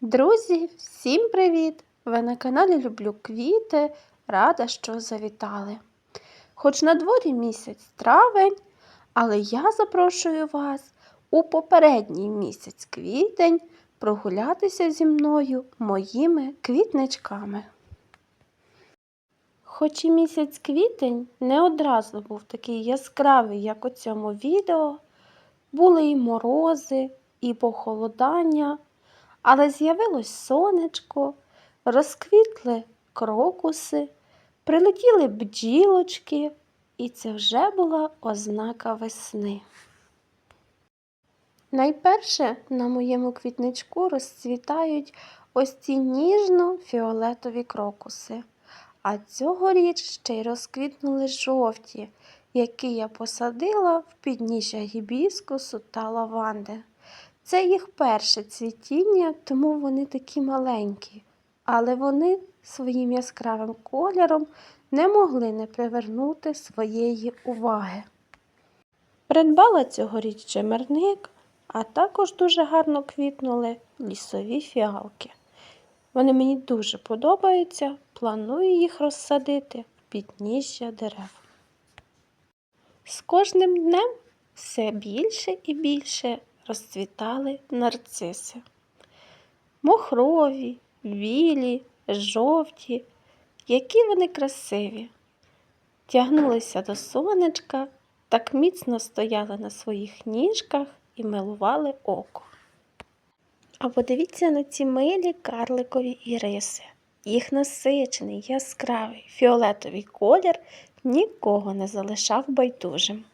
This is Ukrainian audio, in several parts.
Друзі, всім привіт! Ви на каналі Люблю квіти. Рада, що завітали. Хоч на дворі місяць травень, але я запрошую вас у попередній місяць квітень прогулятися зі мною моїми квітничками. Хоч і місяць квітень не одразу був такий яскравий, як у цьому відео, були і морози, і похолодання, але з'явилось сонечко, розквітли крокуси, прилетіли бджілочки, і це вже була ознака весни. Найперше на моєму квітничку розцвітають ось ці ніжно-фіолетові крокуси, а цьогоріч ще й розквітнули жовті, які я посадила в підніжжя гібіскусу та лаванди. Це їх перше цвітіння, тому вони такі маленькі, але вони своїм яскравим кольором не могли не привернути своєї уваги. Придбала цьогоріч чемерник, а також дуже гарно квітнули лісові фіалки. Вони мені дуже подобаються, планую їх розсадити в підніжжя дерев. З кожним днем все більше і більше розцвітали нарциси. Мохрові, білі, жовті, які вони красиві. Тягнулися до сонечка, так міцно стояли на своїх ніжках і милували око. А подивіться на ці милі карликові іриси. Їх насичений, яскравий, фіолетовий колір нікого не залишав байдужим.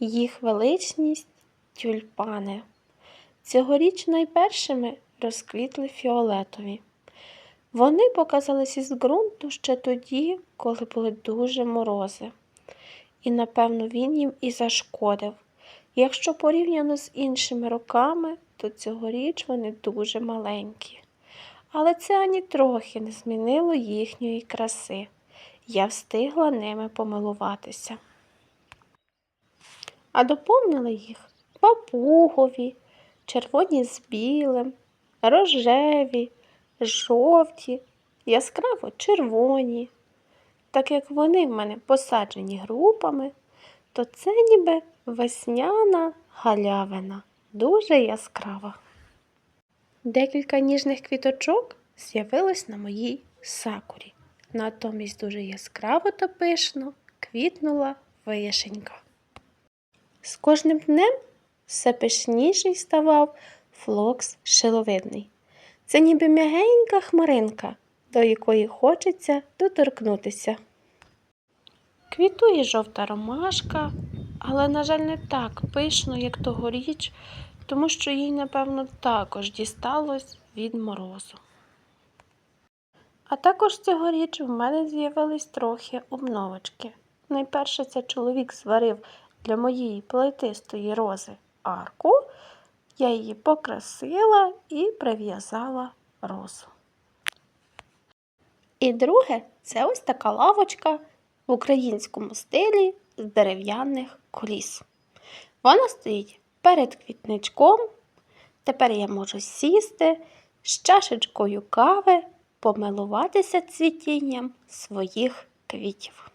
Їх величність тюльпани. Цьогоріч найпершими розквітли фіолетові. Вони показались із ґрунту ще тоді, коли були дуже морози. І, напевно, він їм і зашкодив. Якщо порівняно з іншими роками, то цьогоріч вони дуже маленькі. Але це ані трохи не змінило їхньої краси. Я встигла ними помилуватися. А доповнили їх папугові, червоні з білим, рожеві, жовті, яскраво червоні. Так як вони в мене посаджені групами, то це ніби весняна галявина, дуже яскрава. Декілька ніжних квіточок з'явилось на моїй сакурі. Натомість дуже яскраво та пишно квітнула вишенька. З кожним днем все пишніший ставав флокс шиловидний. Це ніби м'ягенька хмаринка, до якої хочеться доторкнутися. Квітує жовта ромашка, але, на жаль, не так пишно, як тогоріч, тому що їй, напевно, також дісталось від морозу. А також цьогоріч в мене з'явились трохи обновочки. Найперше це чоловік зварив для моєї плетистої рози арку. Я її покрасила і прив'язала розу. І друге це ось така лавочка в українському стилі з дерев'яних коліс. Вона стоїть перед квітничком. Тепер я можу сісти з чашечкою кави, помилуватися цвітінням своїх квітів.